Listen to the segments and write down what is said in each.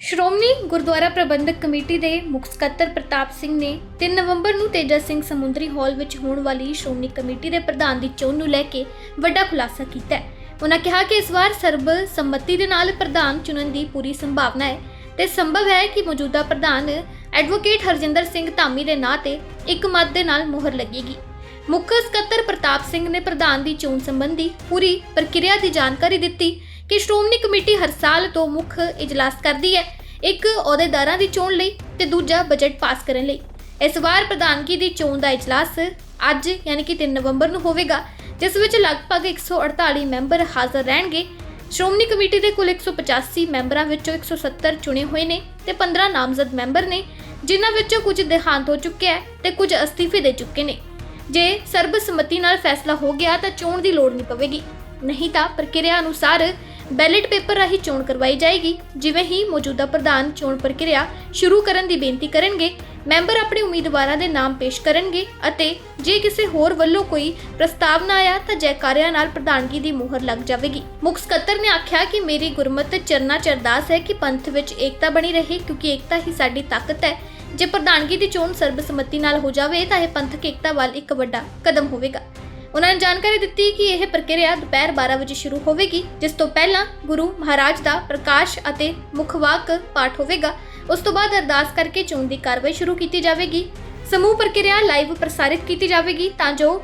ਸ਼੍ਰੋਮਣੀ ਗੁਰਦੁਆਰਾ ਪ੍ਰਬੰਧਕ committee ਦੇ ਮੁੱਖ ਸਕੱਤਰ ਪ੍ਰਤਾਪ ਸਿੰਘ ਨੇ 3 ਨਵੰਬਰ ਨੂੰ ਤੇਜਾ ਸਿੰਘ ਸਮੁੰਦਰੀ ਹਾਲ ਵਿੱਚ ਹੋਣ ਵਾਲੀ ਸ਼੍ਰੋਮਣੀ ਕਮੇਟੀ ਦੇ ਪ੍ਰਧਾਨ ਦੀ ਚੋਣ ਨੂੰ ਲੈ ਕੇ ਵੱਡਾ ਖੁਲਾਸਾ ਕੀਤਾ ਹੈ। ਉਹਨਾਂ ਕਿਹਾ ਕਿ ਇਸ ਵਾਰ ਸਰਬ ਸੰਮਤੀ ਦੇ ਨਾਲ ਪ੍ਰਧਾਨ ਚੁਣਨ ਦੀ ਪੂਰੀ ਸੰਭਾਵਨਾ ਹੈ ਤੇ ਸੰਭਵ ਹੈ ਕਿ ਮੌਜੂਦਾ ਪ੍ਰਧਾਨ ਐਡਵੋਕੇਟ ਹਰਜਿੰਦਰ ਸਿੰਘ ਧਾਮੀ ਦੇ ਨਾਂ ਤੇ ਇੱਕ ਮਤ ਦੇ ਨਾਲ ਮੋਹਰ ਲੱਗੇਗੀ। ਮੁੱਖ ਸਕੱਤਰ ਪ੍ਰਤਾਪ ਸਿੰਘ ਨੇ ਪ੍ਰਧਾਨ ਦੀ ਚੋਣ ਸੰਬੰਧੀ ਪੂਰੀ ਪ੍ਰਕਿਰਿਆ ਦੀ ਜਾਣਕਾਰੀ ਦਿੱਤੀ ਕਿ ਸ਼੍ਰੋਮਣੀ ਕਮੇਟੀ ਹਰ ਸਾਲ ਤੋਂ ਮੁੱਖ ਇਜਲਾਸ ਕਰਦੀ ਹੈ, ਇੱਕ ਅਹੁਦੇਦਾਰਾਂ ਦੀ ਚੋਣ ਲਈ ਤੇ ਦੂਜਾ ਬਜਟ ਪਾਸ ਕਰਨ ਲਈ। ਇਸ ਵਾਰ ਪ੍ਰਧਾਨਗੀ ਦੀ ਚੋਣ ਦਾ ਇਜਲਾਸ ਅੱਜ, ਯਾਨੀ ਕਿ 3 ਨਵੰਬਰ ਨੂੰ ਹੋਵੇਗਾ, ਜਿਸ ਵਿੱਚ ਲਗਭਗ 148 ਮੈਂਬਰ ਹਾਜ਼ਰ ਰਹਿਣਗੇ। ਸ਼੍ਰੋਮਣੀ ਕਮੇਟੀ ਦੇ ਕੁੱਲ 185 ਮੈਂਬਰਾਂ ਵਿੱਚੋਂ 170 ਚੁਣੇ ਹੋਏ ਨੇ ਤੇ 15 ਨਾਮਜ਼ਦ ਮੈਂਬਰ ਨੇ, ਜਿਨ੍ਹਾਂ ਵਿੱਚੋਂ ਕੁਝ ਦੇਹਾਂਤ ਹੋ ਚੁੱਕਿਆ ਹੈ ਤੇ ਕੁਝ ਅਸਤੀਫੇ ਦੇ ਚੁੱਕੇ ਨੇ। ਜੇ ਸਰਬਸੰਮਤੀ ਨਾਲ ਫੈਸਲਾ ਹੋ ਗਿਆ ਤਾਂ ਚੋਣ ਦੀ ਲੋੜ ਨਹੀਂ ਪਵੇਗੀ। ਨਹੀਂ ਤਾਂ ਪ੍ਰਕਿਰਿਆ ਅਨੁਸਾਰ ਬੈਲਟ ਪੇਪਰ ਰਾਹੀਂ ਚੋਣ ਕਰਵਾਈ ਜਾਏਗੀ, ਜਿਵੇਂ ਹੀ ਮੌਜੂਦਾ ਪ੍ਰਧਾਨ ਚੋਣ ਪ੍ਰਕਿਰਿਆ ਸ਼ੁਰੂ ਕਰਨ ਦੀ ਬੇਨਤੀ ਕਰਨਗੇ, ਮੈਂਬਰ ਆਪਣੇ ਉਮੀਦਵਾਰਾਂ ਦੇ ਨਾਮ ਪੇਸ਼ ਕਰਨਗੇ ਅਤੇ ਜੇ ਕਿਸੇ ਹੋਰ ਵੱਲੋਂ ਕੋਈ ਪ੍ਰਸਤਾਵ ਨਾ ਆਇਆ ਤਾਂ ਜੈਕਾਰਿਆਂ ਨਾਲ ਪ੍ਰਧਾਨਗੀ ਦੀ ਮੁਹਰ ਲੱਗ ਜਾਵੇਗੀ। ਮੁੱਖ ਸਕੱਤਰ ਨੇ ਆਖਿਆ ਕਿ ਮੇਰੀ ਗੁਰਮਤਿ ਚਰਨਾ ਚ ਅਰਦਾਸ ਹੈ ਕਿ ਪੰਥ ਵਿੱਚ ਏਕਤਾ ਬਣੀ ਰਹੇ, ਕਿਉਂਕਿ ਏਕਤਾ ਹੀ ਸਾਡੀ ਤਾਕਤ ਹੈ। ਜੇ ਪ੍ਰਧਾਨਗੀ ਦੀ ਚੋਣ ਸਰਬਸੰਮਤੀ ਨਾਲ ਹੋ ਜਾਵੇ ਤਾਂ ਇਹ ਪੰਥਕ ਏਕਤਾ ਵੱਲ ਇੱਕ ਵੱਡਾ ਕਦਮ ਹੋਵੇਗਾ। ਉਹਨਾਂ ਨੇ ਜਾਣਕਾਰੀ ਦਿੱਤੀ ਕਿ ਇਹ ਪ੍ਰਕਿਰਿਆ ਦੁਪਹਿਰ 12 ਵਜੇ ਸ਼ੁਰੂ ਹੋਵੇਗੀ, ਜਿਸ ਤੋਂ ਪਹਿਲਾਂ ਗੁਰੂ ਮਹਾਰਾਜ ਦਾ ਪ੍ਰਕਾਸ਼ ਅਤੇ ਮੁਖਵਾਕ ਪਾਠ ਹੋਵੇਗਾ। ਉਸ ਤੋਂ ਬਾਅਦ ਅਰਦਾਸ ਕਰਕੇ ਚੋਣ ਦੀ ਕਾਰਵਾਈ ਸ਼ੁਰੂ ਕੀਤੀ ਜਾਵੇਗੀ। ਸਮੂਹ ਪ੍ਰਕਿਰਿਆ ਲਾਈਵ ਪ੍ਰਸਾਰਿਤ ਕੀਤੀ ਜਾਵੇਗੀ ਤਾਂ ਜੋ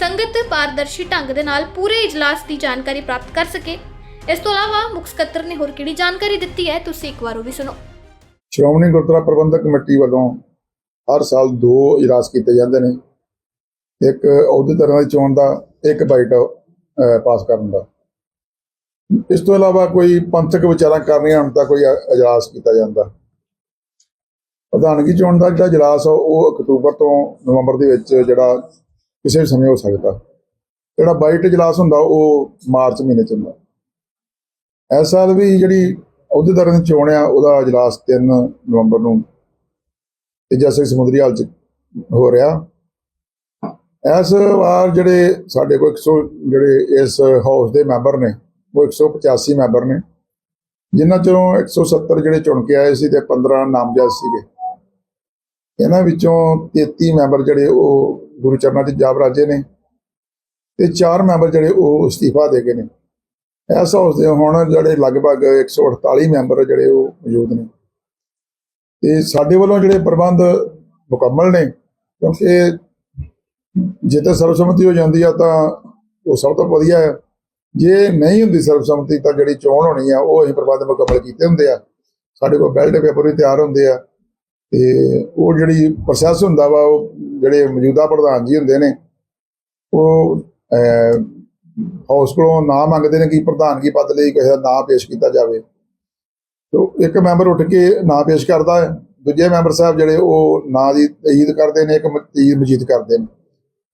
ਸੰਗਤ ਪਾਰਦਰਸ਼ੀ ਢੰਗ ਦੇ ਨਾਲ ਪੂਰੇ ਇਜਲਾਸ ਦੀ ਜਾਣਕਾਰੀ ਪ੍ਰਾਪਤ ਕਰ ਸਕੇ। ਇਸ ਤੋਂ ਇਲਾਵਾ ਮੁੱਖ ਸਕੱਤਰ ਨੇ ਹੋਰ ਕਿਹੜੀ ਜਾਣਕਾਰੀ ਦਿੱਤੀ ਹੈ, ਤੁਸੀਂ ਇੱਕ ਵਾਰ ਉਹ ਵੀ ਸੁਣੋ। ਸ਼੍ਰੋਮਣੀ ਗੁਰਦੁਆਰਾ ਪ੍ਰਬੰਧਕ ਕਮੇਟੀ ਵੱਲੋਂ ਹਰ ਸਾਲ ਦੋ ਇਜਲਾਸ ਕੀਤੇ ਜਾਂਦੇ ਨੇ। ਇੱਕ ਅਹੁਦੇਦਾਰਾਂ ਦੀ ਚੋਣ ਦਾ ਇੱਕ ਬਾਈਟ ਪਾਸ ਕਰਨ ਦਾ। ਇਸ ਤੋਂ ਇਲਾਵਾ ਕੋਈ ਪੰਥਕ ਵਿਚਾਰਾਂ ਕਰਨੀਆਂ ਹੁਣ ਤਾਂ ਕੋਈ ਅ- ਇਜਲਾਸ ਕੀਤਾ ਜਾਂਦਾ। ਪ੍ਰਧਾਨਗੀ ਚੋਣ ਦਾ ਜਿਹੜਾ ਇਜਲਾਸ ਆ, ਉਹ ਅਕਤੂਬਰ ਤੋਂ ਨਵੰਬਰ ਦੇ ਵਿੱਚ ਜਿਹੜਾ ਕਿਸੇ ਵੀ ਸਮੇਂ ਹੋ ਸਕਦਾ। ਜਿਹੜਾ ਬਾਈਟ ਇਜਲਾਸ ਹੁੰਦਾ, ਉਹ ਮਾਰਚ ਮਹੀਨੇ ਚ ਹੁੰਦਾ। ਇਸ ਸਾਲ ਵੀ ਜਿਹੜੀ ਅਹੁਦੇਦਾਰਾਂ ਦੀ ਚੋਣ ਆ, ਉਹਦਾ ਇਜਲਾਸ 3 ਨਵੰਬਰ ਨੂੰ ਤੇਜਾ ਸਿੰਘ ਸਮੁੰਦਰੀ ਹਾਲ ਚ ਹੋ ਰਿਹਾ। ਇਸ ਵਾਰ ਜਿਹੜੇ ਸਾਡੇ ਕੋਲ 100 ਜਿਹੜੇ ਇਸ ਹਾਊਸ ਦੇ ਮੈਂਬਰ ਨੇ, ਉਹ 185 ਮੈਂਬਰ ਨੇ। ਜਿਨ੍ਹਾਂ ਚੋਂ 170 ਜਿਹੜੇ ਚੁਣ ਕੇ ਆਏ ਸੀ ਤੇ 15 ਨਾਮਜ਼ਦ ਸੀਗੇ। ਇਹਨਾਂ ਵਿੱਚੋਂ 33 ਮੈਂਬਰ ਜਿਹੜੇ ਉਹ ਗੁਰੂ ਚਰਨਾਂ 'ਚ ਜਾ ਬਰਾਜੇ ਨੇ ਤੇ 4 ਮੈਂਬਰ ਜਿਹੜੇ ਉਹ ਅਸਤੀਫਾ ਦੇ ਗਏ ਨੇ। ਇਸ ਹਾਊਸ ਦੇ ਹੁਣ ਜਿਹੜੇ ਲਗਭਗ 148 ਮੈਂਬਰ ਜਿਹੜੇ ਉਹ ਮੌਜੂਦ ਨੇ। ਤੇ ਸਾਡੇ ਵੱਲੋਂ ਜਿਹੜੇ ਪ੍ਰਬੰਧ ਮੁਕੰਮਲ ਨੇ, ਕਿਉਂਕਿ ਜੇ ਤਾਂ ਸਰਬਸੰਮਤੀ ਹੋ ਜਾਂਦੀ ਆ ਤਾਂ ਉਹ ਸਭ ਤੋਂ ਵਧੀਆ ਹੈ। ਜੇ ਨਹੀਂ ਹੁੰਦੀ ਸਰਬਸੰਮਤੀ ਤਾਂ ਜਿਹੜੀ ਚੋਣ ਹੋਣੀ ਆ, ਉਹ ਅਸੀਂ ਪ੍ਰਬੰਧ ਮੁਕੰਮਲ ਕੀਤੇ ਹੁੰਦੇ ਆ। ਸਾਡੇ ਕੋਲ ਬੈਲਟ ਪੇਪਰ ਵੀ ਤਿਆਰ ਹੁੰਦੇ ਆ ਤੇ ਉਹ ਜਿਹੜੀ ਪ੍ਰੋਸੈਸ ਹੁੰਦਾ ਵਾ, ਉਹ ਜਿਹੜੇ ਮੌਜੂਦਾ ਪ੍ਰਧਾਨ ਜੀ ਹੁੰਦੇ ਨੇ, ਉਹ ਹਾਊਸ ਕੋਲੋਂ ਨਾਂ ਮੰਗਦੇ ਨੇ ਕਿ ਪ੍ਰਧਾਨਗੀ ਪਦ ਲਈ ਕਿਸੇ ਦਾ ਨਾਂ ਪੇਸ਼ ਕੀਤਾ ਜਾਵੇ। ਤੋ ਇੱਕ ਮੈਂਬਰ ਉੱਠ ਕੇ ਨਾਂ ਪੇਸ਼ ਕਰਦਾ ਹੈ, ਦੂਜੇ ਮੈਂਬਰ ਸਾਹਿਬ ਜਿਹੜੇ ਉਹ ਨਾਂ ਦੀ ਤਈਦ ਕਰਦੇ ਨੇ, ਇੱਕ ਤਈਦ ਮਜੀਦ ਕਰਦੇ ਨੇ।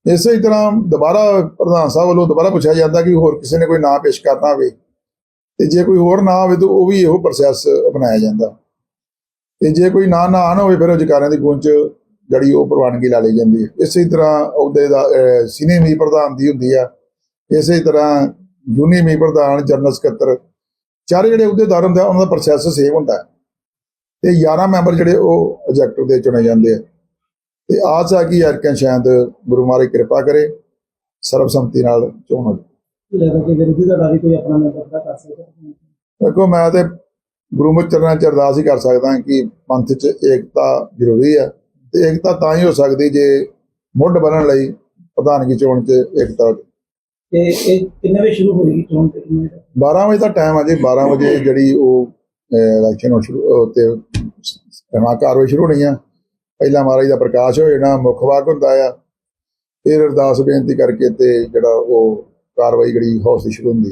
ਇਸੇ ਤਰ੍ਹਾਂ ਦੁਬਾਰਾ ਪ੍ਰਧਾਨ ਸਾਹਿਬ ਵੱਲੋਂ ਦੁਬਾਰਾ ਪੁੱਛਿਆ ਜਾਂਦਾ ਕਿ ਹੋਰ ਕਿਸੇ ਨੇ ਕੋਈ ਨਾਂ ਪੇਸ਼ ਕਰਨਾ ਹੋਵੇ, ਤੇ ਜੇ ਕੋਈ ਹੋਰ ਨਾਂ ਹੋਵੇ ਤਾਂ ਉਹ ਵੀ ਇਹੋ ਪ੍ਰੋਸੈਸ ਅਪਣਾਇਆ ਜਾਂਦਾ। ਤੇ ਜੇ ਕੋਈ ਨਾਂ ਨਾ ਆਣ ਹੋਵੇ, ਫਿਰ ਉਹ ਅਧਿਕਾਰੀਆਂ ਦੀ ਗੂੰਜ ਜਿਹੜੀ ਉਹ ਪ੍ਰਵਾਨਗੀ ਲਾ ਲਈ ਜਾਂਦੀ ਹੈ। ਇਸੇ ਤਰ੍ਹਾਂ ਉਹਦੇ ਦਾ ਸੀਨੀਅਰ ਮੀ ਪ੍ਰਧਾਨ ਦੀ ਹੁੰਦੀ ਆ। ਇਸੇ ਤਰ੍ਹਾਂ ਜੂਨੀਅਰ ਮੀ ਪ੍ਰਧਾਨ, ਜਨਰਲ ਸਕੱਤਰ, ਚਾਰੇ ਜਿਹੜੇ ਅਹੁਦੇਦਾਰ ਹੁੰਦੇ ਆ, ਉਹਨਾਂ ਦਾ ਪ੍ਰੋਸੈਸ ਸੇਮ ਹੁੰਦਾ। ਹੈ ਤੇ 11 ਮੈਂਬਰ ਜਿਹੜੇ ਉਹ ਐਗਜ਼ੈਕਟਿਵ ਦੇ ਚੁਣੇ ਜਾਂਦੇ ਆ। ਤੇ ਆਸ ਆ ਕਿ ਯਾਰਕਾਂ ਸ਼ਾਇਦ ਗੁਰੂ ਮਹਾਰਾਜ ਕਿਰਪਾ ਕਰੇ ਸਰਬਸੰਮਤੀ ਨਾਲ ਚੋਣ ਹੋ ਜਾਵੇ। ਲੱਗਦਾ ਕਿ ਵਿਰੋਧੀ ਦਾ ਵੀ ਕੋਈ ਆਪਣਾ ਮੈਂਬਰ ਦਾ ਕਰ ਸਕਦਾ ਦੇਖੋ ਮੈਂ ਤੇ ਗੁਰਮੁਖ ਚਰਨਾਂ ਚ ਅਰਦਾਸ ਹੀ ਕਰ ਸਕਦਾ ਕਿ ਪੰਥ ਚ ਏਕਤਾ ਜ਼ਰੂਰੀ ਹੈ ਤੇ ਏਕਤਾ ਤਾਂ ਹੀ ਹੋ ਸਕਦੀ ਜੇ ਮੁੱਢ ਬਣਨ ਲਈ ਪ੍ਰਧਾਨਗੀ ਚੋਣ ਚ ਏਕਤਾ। ਤੇ ਇਹ ਕਿੰਨੇ ਵਜੇ ਸ਼ੁਰੂ ਹੋਏਗੀ ਚੋਣ ਤੇ ਕਿੰਨੇ ਵਜੇ ਤੱਕ? 12 ਵਜੇ ਦਾ ਟਾਈਮ ਹੈ ਜੀ 12 ਵਜੇ ਜਿਹੜੀ ਉਹ ਇਲੈਕਸ਼ਨ ਸ਼ੁਰੂ ਤੇ ਕਾਰਵਾਈ ਸ਼ੁਰੂ ਹੋਣੀ ਆ ਪਹਿਲਾਂ ਮਹਾਰਾਜ ਦਾ ਪ੍ਰਕਾਸ਼ ਹੋ ਜਾਣਾ ਮੁੱਖ ਵਾਕ ਹੁੰਦਾ ਆ। ਫਿਰ ਅਰਦਾਸ ਬੇਨਤੀ ਕਰਕੇ ਤੇ ਜਿਹੜਾ ਉਹ ਕਾਰਵਾਈ ਜਿਹੜੀ ਹੌਸਲੀ ਸ਼ੁਰੂ ਹੁੰਦੀ ਹੈ